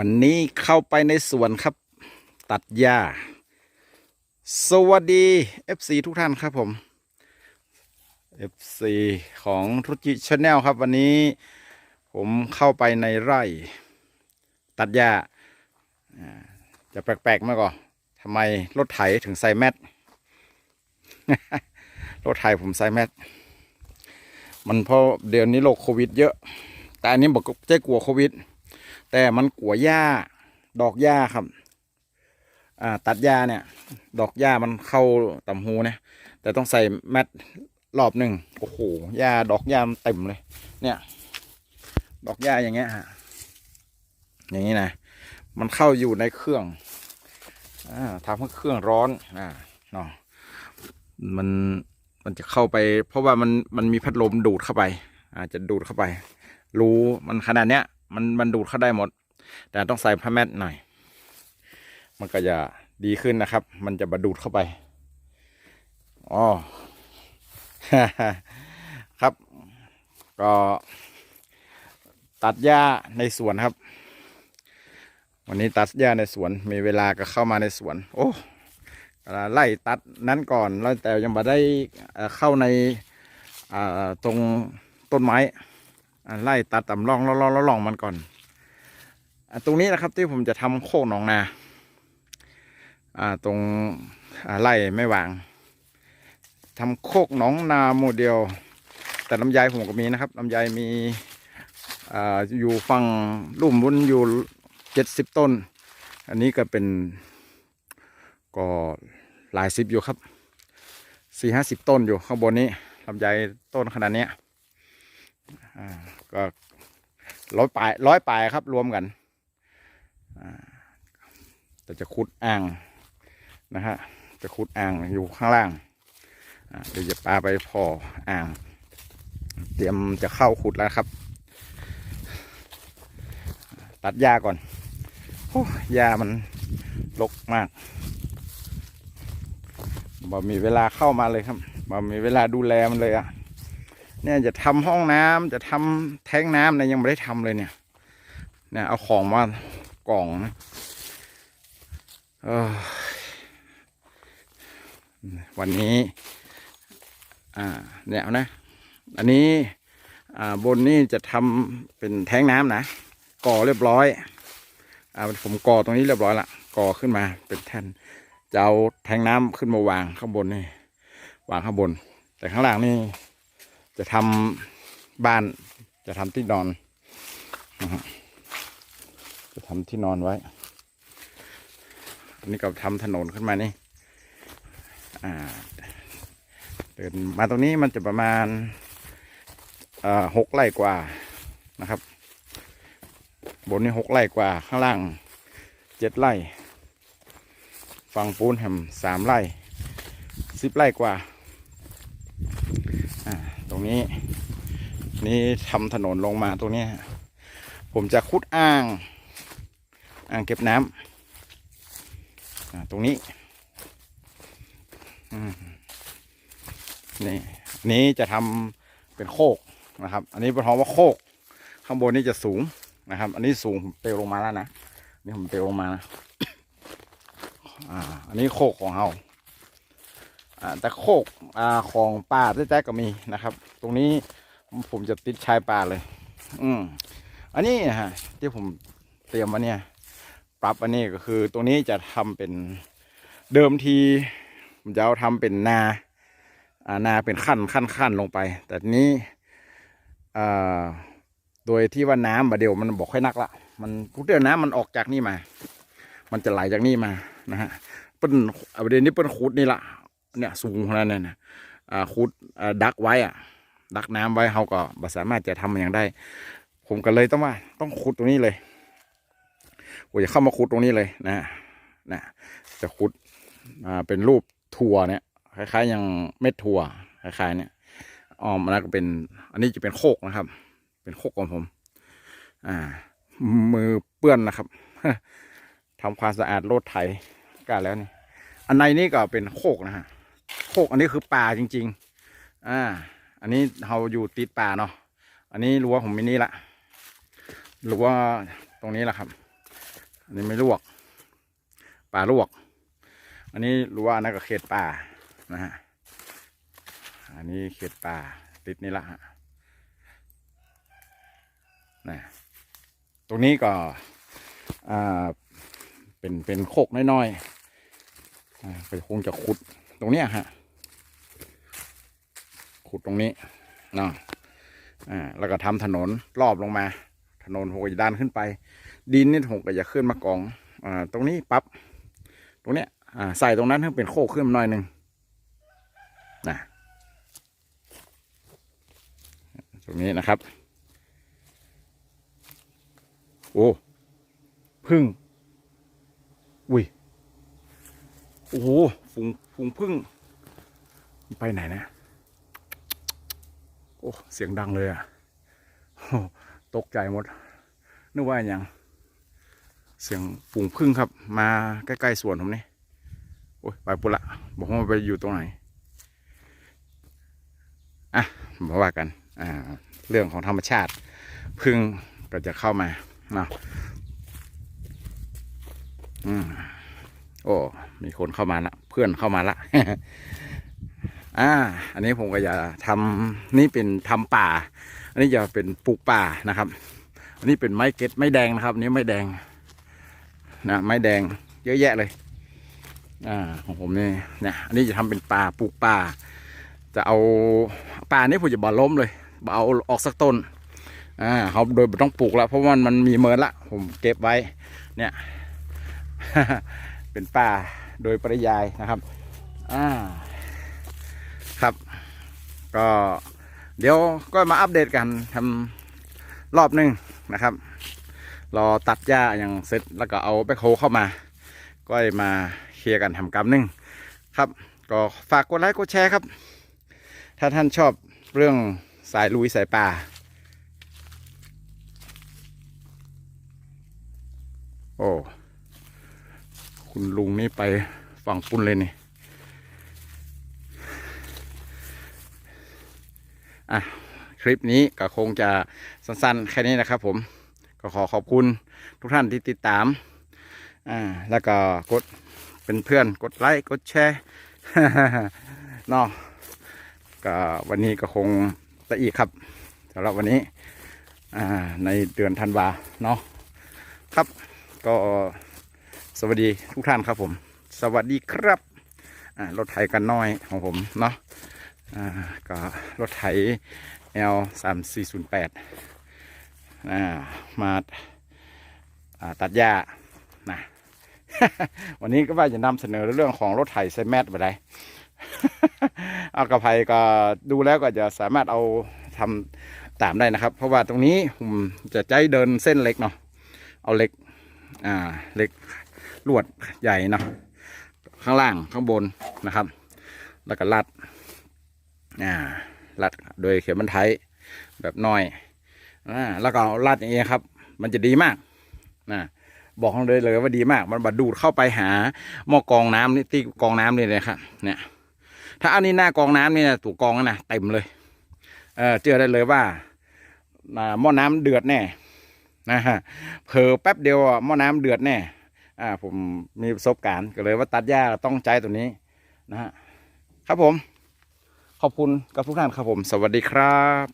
วันนี้เข้าไปในสวนครับ ตัดหญ้า สวัสดี FC ทุกท่านครับผม FC ของทุจิชาแนลครับ วันนี้ผมเข้าไปในไร่ ตัดหญ้า จะแปลกๆไหมก่อนทำไมรถไถถึงใส่แมสรถไถผมใส่แมสมันเพราะเดี๋ยวนี้โรคโควิดเยอะ แต่อันนี้บอกเจ๊กลัวโควิด แต่มันกัวหญ้า ดอกหญ้าครับ อ่า ตัดหญ้าเนี่ย ดอกหญ้ามันเข้าต่ำหูเนี่ยแต่ต้องใส่แมทรอบหนึ่งโอ้โหหญ้าดอกหญ้ามันเต็มเลย เนี่ย ดอกหญ้าอย่างเงี้ยฮะอย่างนี้นะมันเข้าอยู่ในเครื่องอทำให้เครื่องร้อนอ่าเนาะมันมันจะเข้าไป เพราะว่ามันมันมีพัดลมดูดเข้าไป อาจจะดูดเข้าไป รู้มันขนาดเนี้ย มันมันดูดเข้าได้หมด แต่ต้องใส่ผ้าแมทหน่อย มันก็จะดีขึ้นนะครับ มันจะบรรดูดเข้าไปอ๋อครับ ก็ตัดหญ้าในสวนครับ วันนี้ตัดหญ้าในสวน มีเวลาก็เข้ามาในสวน โอ้ไล่ตัดนั้นก่อนแล้วแต่ยังมาได้เข้าในตรงต้นไม้ ไล่ตัดต่ำร่องร่องร่องร่องมันก่อนอตรงนี้นะครับที่ผมจะทำโคกหนองนาตรงไล่ไม่วางทำโคกหนองนาโมเดล แต่ลำไยผมก็มีนะครับลำไยมีออยู่ฝั่งลุ่มบุญอยู่เจ็ดสิบต้น อันนี้ก็เป็นก็หลายสิบอยู่ครับสี่ห้าสิบต้นอยู่ข้างบนนี้ลำไยต้นขนาดเนี้ย อ่าก็ร้อยปลายร้อยปลายครับรวมกันอ่าแต่จะขุดอ่างนะฮะจะขุดอ่างอยู่ข้างล่างเดี๋ยวจะปลาไปพออ่าง เตรียมจะเข้าขุดแล้วครับ ตัดหญ้าก่อนโอ้หญ้ามันรกมากบ่มีเวลาเข้ามาเลยครับบ่มีเวลาดูแลมันเลยอะ เนี่ยจะทำห้องน้ำจะทำแท้งน้ำเนี่ยยังไม่ได้ทำเลยเนี่ยเนี่ยเอาของมากล่องนะวันนี้ อ่าเนี่ยนะ อันนี้อ่าบนนี่จะทำเป็นแท้งน้ำนะก่อเรียบร้อย อ่าผมก่อตรงนี้เรียบร้อยละก่อขึ้นมาเป็นแท่นจะเอาแทงน้ำขึ้นมาวางข้างบนนี่วางข้างบน แต่ข้างล่างนี่ จะทำบ้าน จะทำที่นอนจะทำที่นอนไว้อันนี้ก็ทำถนนขึ้นมานี่เดินมาตรงนี้มันจะประมาณหกไร่กว่านะครับ บนนี้หกไร่กว่า ข้างล่างเจ็ดไร่ ฝั่งปูนแหมสามไร่สิบไร่กว่า รงนี้ นี่ทำถนนลงมาตรงนี้ ผมจะขุดอ่าง อ่างเก็บน้ำอ่าตรงนี้นี่นี้จะทำเป็นโคกนะครับ อันนี้เป็นท้องว่าโคก ข้างบนนี่จะสูงนะครับ อันนี้สูงผมเตลลงมาแล้วนะนี่ผมเตลลงมานะอ่า อันนี้โคกของเรา แต่โคกอของป่าแจ๊กก็มีนะครับ ตรงนี้ผมจะติดชายป่าเลย อืมอันนี้ฮะที่ผมเตรียมมาเนี่ย ปรับอันนี้ก็คือ ตรงนี้จะทำเป็นเดิมทีผมจะเอาทำเป็นนาอ่านาเป็นขั้นขั้นขั้นลงไป แต่นี้โดยที่ว่าน้ำบาเดียวมันบอกค่อยนักละมันทุกเดือนน้ำมันออกจากนี่มา มันจะไหลจากนี่มานะฮะเปิ้นเอาประเด็นนี้เปิ้นขุดนี่ละ เนี่ยสูงขนาดนั้นนะขุดดักไว้อะ ดักน้ำไว้เขาก็บ่สามารถจะทำมันอย่างได้ ผมก็เลยต้องว่าต้องขุดตรงนี้เลยผมจะเข้ามาขุดตรงนี้เลยนะนะจะขุดเป็นรูปถั่วเนี่ยคล้ายๆอย่างเม็ดถั่วคล้ายๆ เนี่ยอ๋อมันนนก็เป็น อันนี้จะเป็นโคกนะครับ เป็นโคกของผม อ่า มือเปื้อนนะครับทำความสะอาดรถไถกันแล้วนี่ อันในนี่ก็เป็นโคกนะฮะ กอันนี้คือป่าจริง ๆ อ่า อันนี้เราอยู่ติดป่าเนาะ อันนี้รั้วผมมินี่ละรั้วตรงนี้แหละครับ อันนี้ไม่ลวก ป่าลวก อันนี้รู้วอันนั้นก็เขตป่านะฮะ อันนี้เขตป่าติดนี่ละฮะนะตรงนี้ก็อ่าเป็นเป็นโคกน้อยๆไปคงจะขุดตรงเนี้ยฮะ ขุดตรงนี้เนาะอ่าแล้วก็ทำถนนรอบลงมา ถนนผมก็จะดันขึ้นไป ดินนี่ผมก็จะขึ้นมากองอ่าตรงนี้ปั๊บตรงเนี้ยอ่าใส่ตรงนั้นให้เป็นโคกขึ้นมาหน่อยหนึ่งนะตรงนี้นะครับ โอ้พึ่งอุ้ยโอ้โหฝูงฝูงพึ่งไปไหนนะ โอ้เสียงดังเลยอะโอ้ตกใจหมด นึกว่าอย่างเสียงฝูงพึ่งครับ มาใกล้ๆสวนผมนี่โอ้ยไปปุละบอกว่าไปอยู่ตรงไหนอะมาว่ากันอ่าเรื่องของธรรมชาติ พึ่งก็จะเข้ามาเนาะอืมโอ้มีคนเข้ามาละเพื่อนเข้ามาละ อ่า อันนี้ผมก็จะทำนี่เป็นทำป่า อันนี้จะเป็นปลูกป่านะครับ อันนี้เป็นไม้เก็ดไม้แดงนะครับนี้ไม้แดงนะไม้แดงเยอะแยะเลย อ่าของผมนี่เนี่ยอันนี้จะทำเป็นป่าปลูกป่า จะเอาป่านี้ผมจะบ่อล้มเลยบ่เอาออกสักต้นอ่าเขาโดยไม่ต้องปลูกแล้วเพราะว่ามันมีเมินละผมเก็บไว้ เนี่ย เป็นป่าโดยปริยายนะครับ อ่า ครับ ก็เดี๋ยวก็มาอัปเดตกันทำรอบหนึ่งนะครับ รอตัดหญ้าอย่างเสร็จแล้วก็เอาแบคโฮเข้ามา ก็มาเคลียร์กันทำกรรมหนึ่งครับ ก็ฝากกดไลค์กดแชร์ครับ ถ้าท่านชอบเรื่องสายลุยสายป่าโอ้ คุณลุงนี่ไปฝั่งปุ้นเลยนี่ อะคลิปนี้ก็คงจะสั้นๆ แค่นี้นะครับผมก็ขอขอบคุณทุกท่านที่ติดตามอ่าแล้วก็กดเป็นเพื่อนกดไลค์กดแชร์เนาะก็วันนี้ก็คงจะอีกครับสำหรับวันนี้อ่าในเดือนธันวาเนาะครับก็สวัสดีทุกท่านครับผม สวัสดีครับอ่ารถไถกันน้อยของผมเนาะ อ่าก็รถไถ L สามสี่ศูนย์แปดอ่ามาาตัดหญ้านะวันนี้ก็ว่าจะนำเสนอเรื่องของรถไถไซแมทไปได้เอากระไพก็ดูแล้วก็จะสามารถเอาทำตามได้นะครับ เพราะว่าตรงนี้ผมจะใจเดินเส้นเล็กเนาะเอาเหล็กอ่าเหล็กลวดใหญ่เนาะข้างล่างข้างบนนะครับ แล้วก็ลัด อ่าลัดโดยเข็มบรรไทยแบบน้อยอ่าแล้วก็ลัดอย่างเงี้ยครับ มันจะดีมากนะบอกเลยเลยว่าดีมาก มันบดดูดเข้าไปหาหม้อกองน้ำนี่ที่กองน้ำเลยครับเนี่ยถ้าอันนี้หน้ากองน้ำนี่นะถูกกองนะเต็มเลยเออเจอได้เลยว่าหม้อน้ำเดือดแน่นะฮะเผลอแป๊บเดียวหม้อน้ำเดือดแน่อ่าผมมีประสบการณ์ก็เลยว่าตัดหญ้าต้องใจตัวนี้นะฮะครับผม ขอบคุณกับทุกท่านครับผม สวัสดีครับ